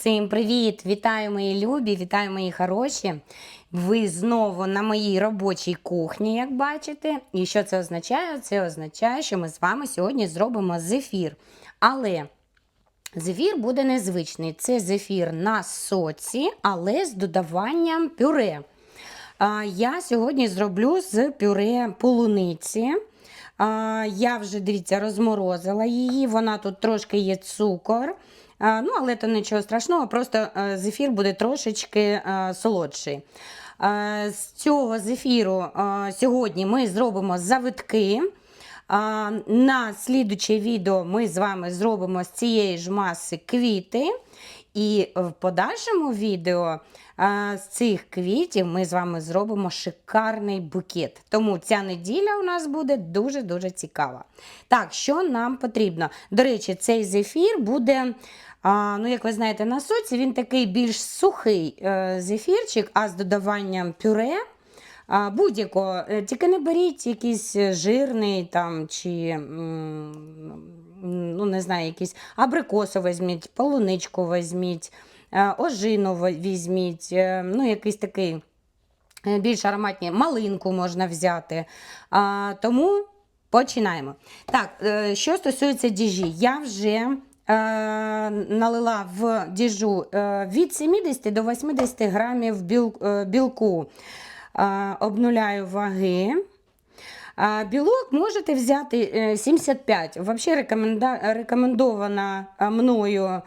Всім привіт! Вітаю мої любі, вітаю мої хороші. Ви знову на моїй робочій кухні, як бачите. І що це означає? Це означає, що ми з вами сьогодні зробимо зефір. Але зефір буде незвичний. Це зефір на соці, але з додаванням пюре. Я сьогодні зроблю з пюре полуниці. Я вже, дивіться, розморозила її. Вона тут трошки є цукор. А, Ну, але то нічого страшного, просто е, зефір буде трошечки е, солодший. Е, З цього зефіру е, сьогодні ми зробимо завитки. На слідуче відео ми з вами зробимо з цієї ж маси квіти. І в подальшому відео з цих квітів ми з вами зробимо шикарний букет. Тому ця неділя у нас буде дуже-дуже цікава. Так, що нам потрібно? До речі, цей зефір буде. А, ну, як ви знаєте, на соці він такий більш сухий е, зефірчик, а з додаванням пюре а, будь-якого. Е, Тільки не беріть якийсь жирний там чи ну, не знаю, якийсь абрикосу візьміть, полуничку візьміть, е, ожину візьміть, ну, якийсь такий більш ароматний, малинку можна взяти. Тому починаємо. Так, що стосується діжі, я вже. Е, Налила в діжу е, від 70 до 80 грамів е, білку. Обнуляю ваги. Білок можете взяти е, 75. Взагалі рекомендована мною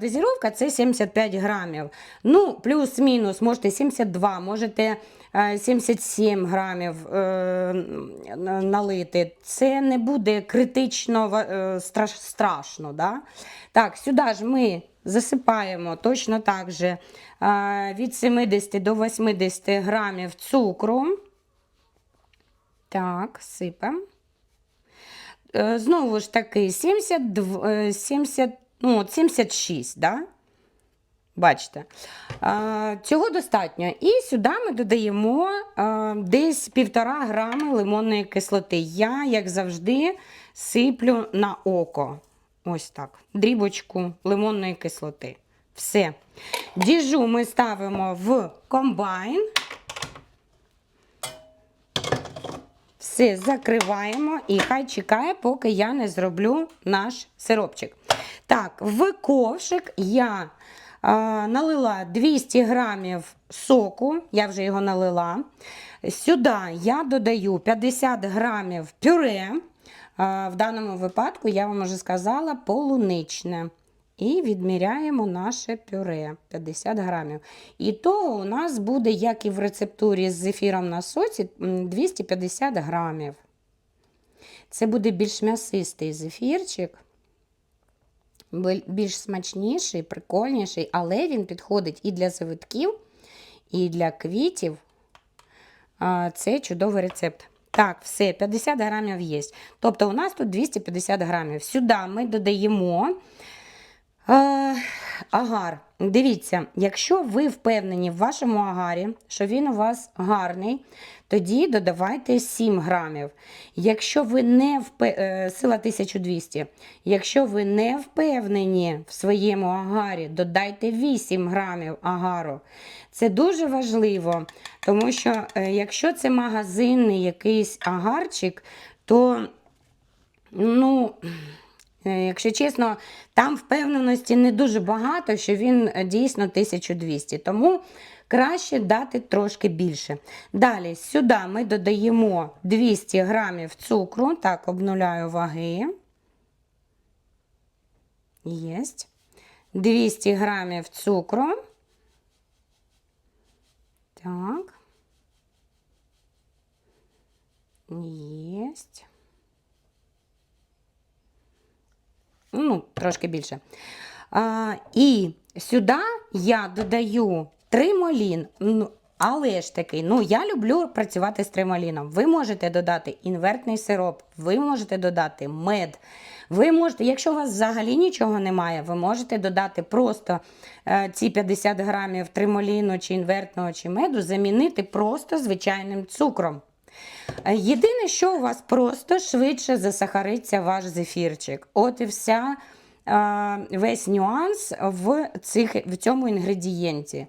дозировка це 75 грамів. Ну, плюс-мінус, можете 72, можете е, 77 грамів е, налити. Це не буде критично страш... страшно. Да? Так, сюди ж ми засипаємо точно так же від 70 до 80 грамів цукру. Так, сипем. Е, Знову ж таки, 72, е, 70, ну, 76, да? Бачите. Цього достатньо. І сюди ми додаємо е, десь 1,5 грами лимонної кислоти. Я, як завжди, сиплю на око. Ось так. Дрібочку лимонної кислоти. Все. Діжу ми ставимо в комбайн. Все закриваємо і хай чекає, поки я не зроблю наш сиропчик. Так, в ковшик я а, налила 200 грамів соку, я вже його налила. Сюди я додаю 50 грамів пюре. В даному випадку я вам вже сказала полуничне. І відміряємо наше пюре 50 грамів. І того у нас буде, як і в рецептурі з зефіром на соці, 250 грамів. Це буде більш м'ясистий зефірчик, більш смачніший, прикольніший, але він підходить і для завитків, і для квітів. Це чудовий рецепт. Так, все, 50 грамів є. Тобто у нас тут 250 грамів. Сюди ми додаємо. Е, агар. Дивіться, якщо ви впевнені в вашому агарі, що він у вас гарний, тоді додавайте 7 грамів. Якщо ви не впе... е, сила 1200, якщо ви не впевнені в своєму агарі, додайте 8 грамів агару. Це дуже важливо, тому що е, якщо це магазинний якийсь агарчик, то ну. Е, Якщо чесно, там впевненості не дуже багато, що він е, дійсно 1200. Тому краще дати трошки більше. Далі сюди ми додаємо 200 грамів цукру. Так, обнуляю ваги. Єсть. 200 грамів цукру. Так. Єсть. Ну, трошки більше. А, і сюди я додаю тримолін. Але ж таки, ну я люблю працювати з тримоліном. Ви можете додати інвертний сироп, ви можете додати мед. Ви можете, якщо у вас взагалі нічого немає, ви можете додати просто е, ці 50 грамів тримоліну чи інвертного чи меду, замінити просто звичайним цукром. Е, Єдине, що у вас просто швидше засахариться ваш зефірчик. От і вся е, весь нюанс в, цих, в цьому інгредієнті.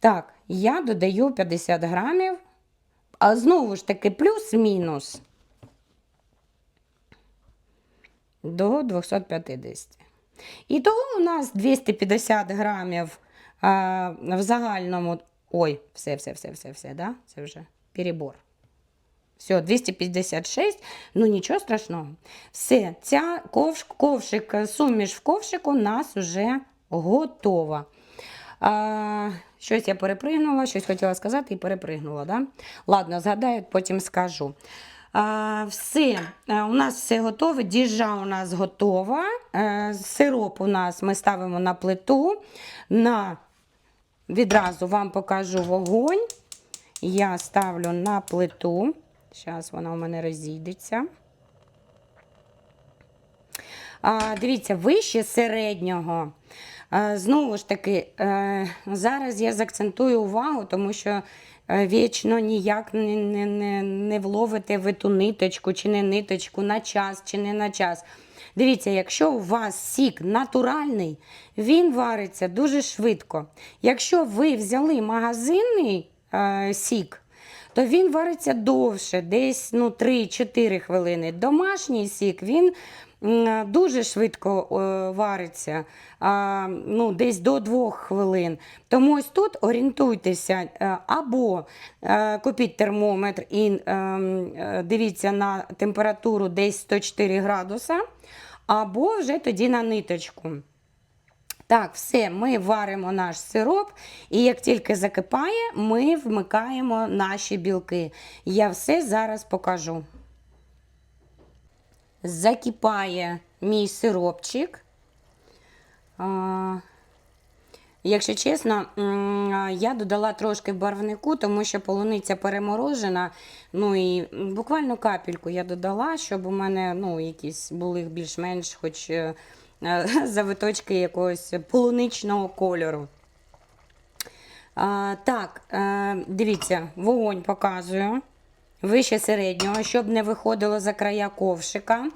Так, я додаю 50 грамів, а знову ж таки плюс-мінус до 250. І того у нас 250 грамів а, в загальному. Ой, все, все, все, все, все, да? Це вже перебор. Все, 256, ну нічого страшного. Все, ця ковш, ковшик, суміш в ковшику у нас вже готова. А, щось я перепригнула, щось хотіла сказати і перепригнула. Да? Ладно, згадаю, потім скажу. А, все, у нас все готове. Діжа у нас готова. Е, сироп у нас ми ставимо на плиту. На Відразу вам покажу вогонь. Я ставлю на плиту. Зараз вона у мене розійдеться. А, дивіться, вище середнього. А, знову ж таки, е, зараз я заакцентую увагу, тому що е, вічно ніяк не, не, не, не вловите ви ту ниточку чи не ниточку на час чи не на час. Дивіться, якщо у вас сік натуральний, він вариться дуже швидко. Якщо ви взяли магазинний е, сік, то він вариться довше, десь ну, 3-4 хвилини. Домашній сік він дуже швидко е, вариться, ну, десь до 2 хвилин. Тому ось тут орієнтуйтеся е, або е, купіть термометр і е, е, дивіться на температуру десь 104 градуса, або вже тоді на ниточку. Так, все, ми варимо наш сироп, і як тільки закипає, ми вмикаємо наші білки. Я все зараз покажу. Закипає мій сиропчик. Якщо чесно, я додала трошки барвнику, тому що полуниця переморожена. Ну і буквально капельку я додала, щоб у мене ну, якісь були більш-менш хоч е, завиточки якогось полуничного кольору. А, так, е, дивіться, вогонь показую. Вище середнього, щоб не виходило за края ковшика.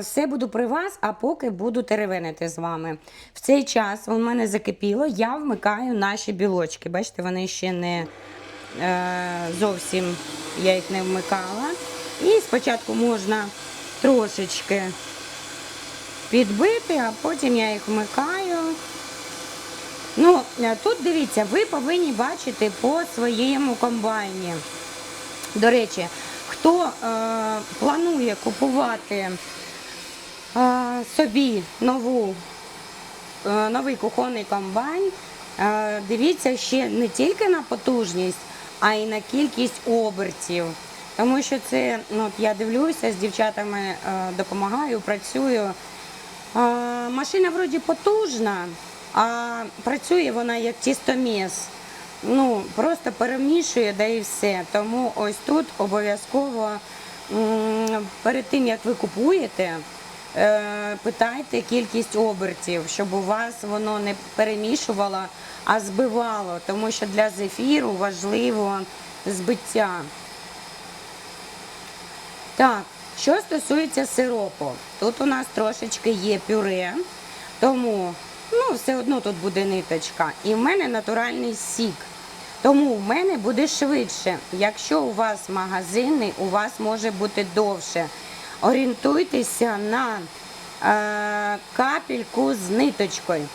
Все буду при вас, а поки буду теревенити з вами. В цей час у мене закипіло, я вмикаю наші білочки. Бачите, вони ще не е, зовсім я їх не вмикала. І спочатку можна трошечки підбити, а потім я їх вмикаю. Ну, е, тут дивіться, ви повинні бачити по своєму комбайні. До речі, хто е, планує купувати е, собі нову, е, новий кухонний комбайн, е, дивіться ще не тільки на потужність, а й на кількість обертів. Тому що це, ну, я дивлюся, з дівчатами е, допомагаю, працюю. Машина вроді потужна, а працює вона як тістоміс. Ну, просто перемішує, да і все. Тому ось тут обов'язково перед тим, як ви купуєте, е, питайте кількість обертів, щоб у вас воно не перемішувало, а збивало, тому що для зефіру важливо збиття. Так, що стосується сиропу, тут у нас трошечки є пюре, тому ну, все одно тут буде ниточка. І в мене натуральний сік. Тому в мене буде швидше. Якщо у вас магазинний, у вас може бути довше. Орієнтуйтеся на е, капельку з ниточкою.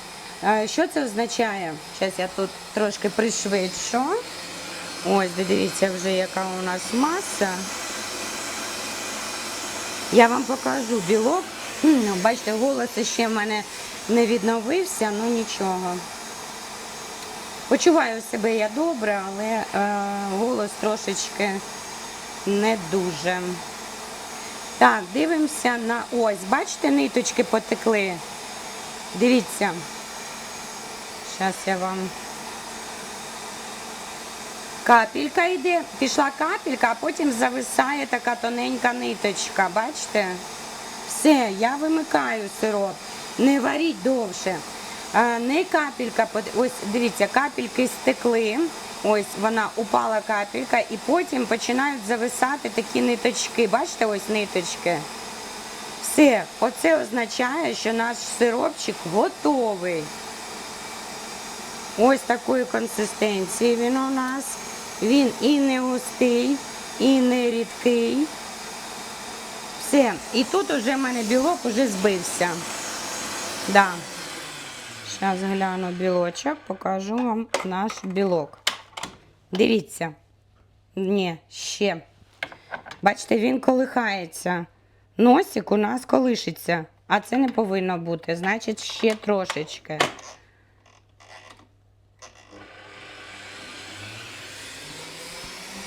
Е, що це означає? Зараз я тут трошки пришвидшу. Ось, дивіться вже, яка у нас маса. Я вам покажу білок. Бачите, голос ще в мене не відновився, ну нічого. Почуваю себе я добре, але е, голос трошечки не дуже. Так, дивимося на ось. Бачите, ниточки потекли. Дивіться. Зараз я вам. Капелька йде, пішла капелька, а потім зависає така тоненька ниточка. Бачите? Все, я вимикаю сироп. Не варіть довше. Не капелька, ось дивіться, капельки стекли. Ось вона упала капелька, і потім починають зависати такі ниточки. Бачите, ось ниточки. Все, оце означає, що наш сиропчик готовий. Ось такої консистенції він у нас. Він і не густий, і не рідкий. Все. І тут уже в мене білок уже збився. Да. Зараз гляну білочок, покажу вам наш білок. Дивіться. Ні, ще. Бачите, він колихається. Носик у нас колишиться, а це не повинно бути. Значить, ще трошечки.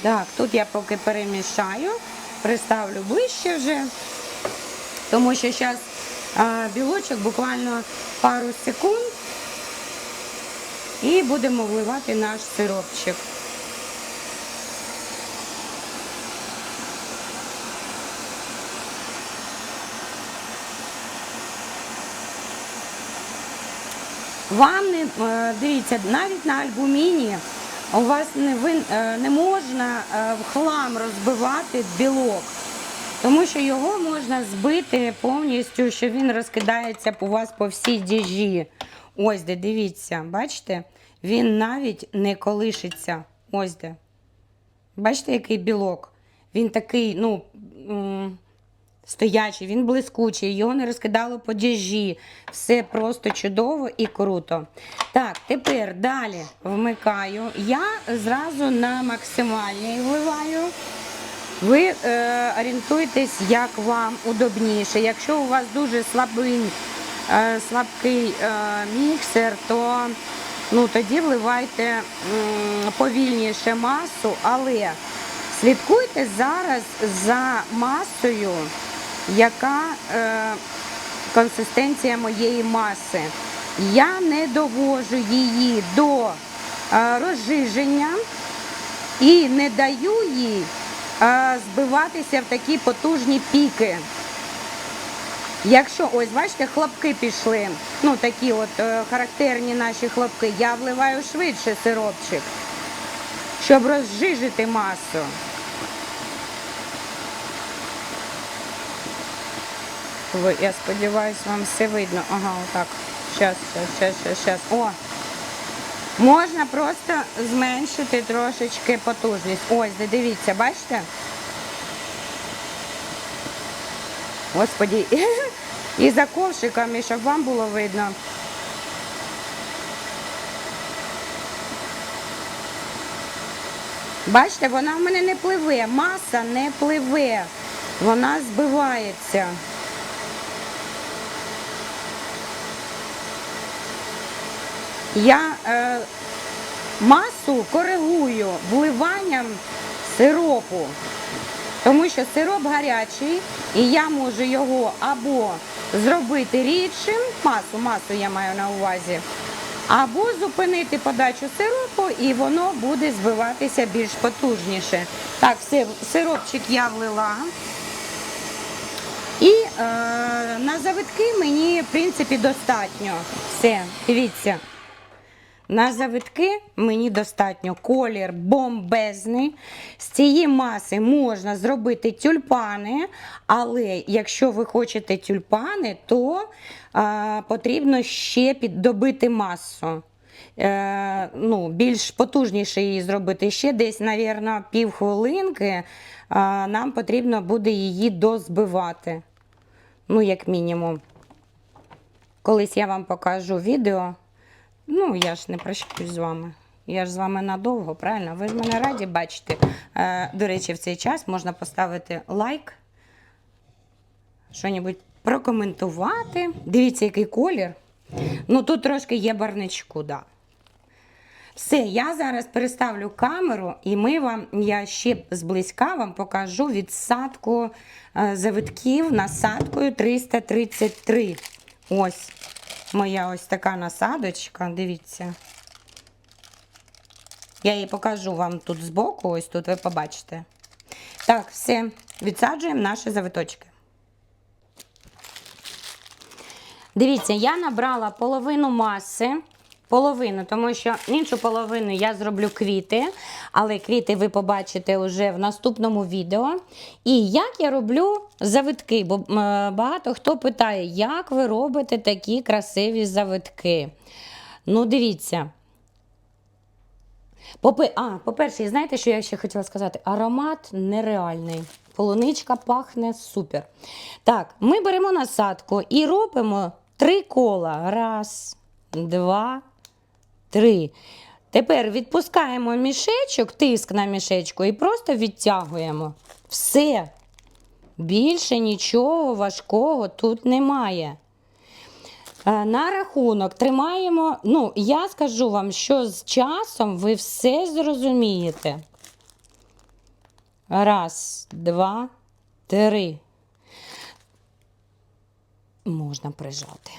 Так, тут я поки перемішаю, приставлю ближче вже, тому що зараз білочок буквально пару секунд і будемо вливати наш сиропчик. Вам не е, дивіться, навіть на альбуміні у вас не, ви, е, не можна е, в хлам розбивати білок, тому що його можна збити повністю, що він розкидається у вас по всій діжі. Ось де, дивіться, бачите? Він навіть не колишиться. Ось де. Бачите, який білок? Він такий, ну. Стоячий, він блискучий, його не розкидало по діжі. Все просто чудово і круто. Так, тепер далі вмикаю. Я зразу на максимальній вливаю. Ви е, орієнтуйтесь, як вам удобніше. Якщо у вас дуже слабий, е, слабкий е, міксер, то ну, тоді вливайте м, повільніше масу, але слідкуйте зараз за масою, яка е, консистенція моєї маси. Я не довожу її до е, розжиження і не даю їй е, збиватися в такі потужні піки. Якщо, ось, бачите, хлопки пішли, ну такі от е, характерні наші хлопки, я вливаю швидше сиропчик, щоб розжижити масу. Я сподіваюся, вам все видно. Ага, отак. Щас, щас, щас, щас, щас. О! Можна просто зменшити трошечки потужність. Ось, дивіться, бачите? Господі, і за ковшиками, щоб вам було видно. Бачите, вона в мене не пливе, маса не пливе, вона збивається. Я е, масу коригую вливанням сиропу, тому що сироп гарячий, і я можу його або зробити рідшим, масу, масу я маю на увазі, або зупинити подачу сиропу, і воно буде збиватися більш потужніше. Так, сиропчик я влила. І е, на завитки мені, в принципі, достатньо. Все, дивіться. На завитки мені достатньо колір бомбезний. З цієї маси можна зробити тюльпани, але якщо ви хочете тюльпани, то е, потрібно ще піддобити масу. Е, ну, більш потужніше її зробити. Ще десь, мабуть, півхвилинки е, нам потрібно буде її дозбивати. Ну, як мінімум. Колись я вам покажу відео. Ну, я ж не прощаюсь з вами. Я ж з вами надовго, правильно? Ви ж мене раді бачите. До речі, в цей час можна поставити лайк, що-небудь прокоментувати. Дивіться, який колір. Ну, тут трошки є барничку, да. Все, я зараз переставлю камеру, і ми вам, я ще зблизька вам покажу відсадку е, завитків насадкою 333. Ось моя ось така насадочка, дивіться. Я її покажу вам тут збоку, ось тут ви побачите. Так, все, відсаджуємо наші завиточки. Дивіться, я набрала половину маси половину, тому що іншу половину я зроблю квіти, але квіти ви побачите вже в наступному відео. І як я роблю завитки, бо багато хто питає, як ви робите такі красиві завитки. Ну, дивіться. А, по-перше, знаєте, що я ще хотіла сказати? Аромат нереальний. Полуничка пахне супер. Так, ми беремо насадку і робимо три кола. Раз, два, три. Тепер відпускаємо мішечок, тиск на мішечку і просто відтягуємо. Все. Більше нічого важкого тут немає. Е, На рахунок тримаємо. Ну, я скажу вам, що з часом ви все зрозумієте. Раз, два, три. Можна прижати.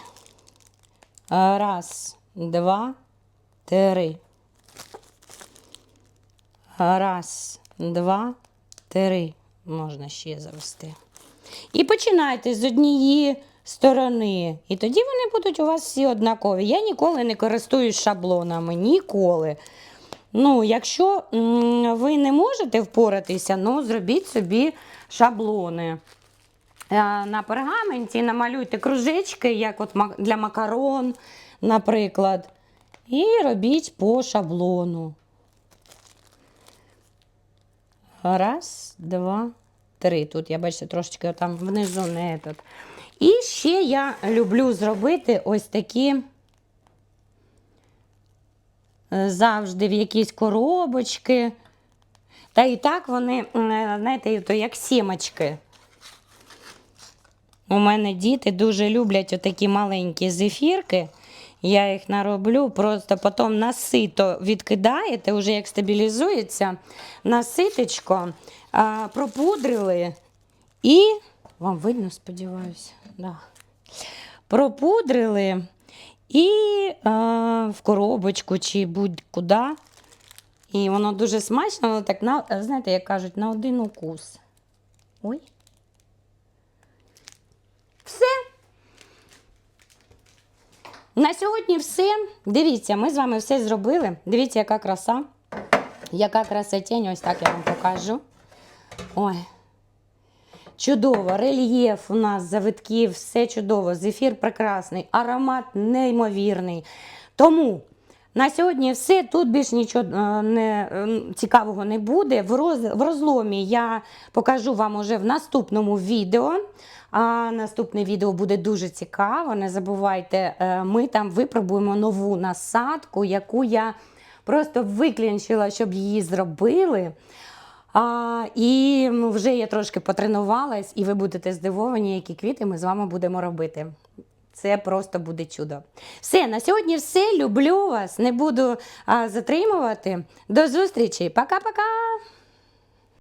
Раз, два, три. Раз, два, три. Можна ще завести. І починайте з однієї сторони. І тоді вони будуть у вас всі однакові. Я ніколи не користуюсь шаблонами. Ніколи. Ну, якщо ви не можете впоратися, ну зробіть собі шаблони. Е, На пергаменті намалюйте кружечки, як от для макарон, наприклад. І робіть по шаблону. Раз, два, три. Тут я бачите, трошечки там внизу не тут. І ще я люблю зробити ось такі е, завжди в якісь коробочки. Та і так вони, е, знаєте, то як сімочки. У мене діти дуже люблять отакі маленькі зефірки. Я їх нароблю, просто потім на сито відкидаєте, вже як стабілізується, на ситочко а, пропудрили і. Вам видно, сподіваюся. Да. Пропудрили і а, в коробочку чи будь-куди. І воно дуже смачно, воно так, на, знаєте, як кажуть, на один укус. Ой. Все. На сьогодні все. Дивіться, ми з вами все зробили. Дивіться, яка краса. Яка красотень, ось так я вам покажу. Ой. Чудово, рельєф у нас завитків, все чудово, зефір прекрасний, аромат неймовірний. Тому на сьогодні все. Тут більш нічого е, не, е, цікавого не буде. В, роз, в розломі я покажу вам уже в наступному відео. А наступне відео буде дуже цікаво. Не забувайте, е, ми там випробуємо нову насадку, яку я просто виклінчила, щоб її зробили. А, і вже я трошки потренувалась, і ви будете здивовані, які квіти ми з вами будемо робити. Це просто буде чудо. Все, на сьогодні все. Люблю вас. Не буду а, затримувати. До зустрічі. Пока-пока.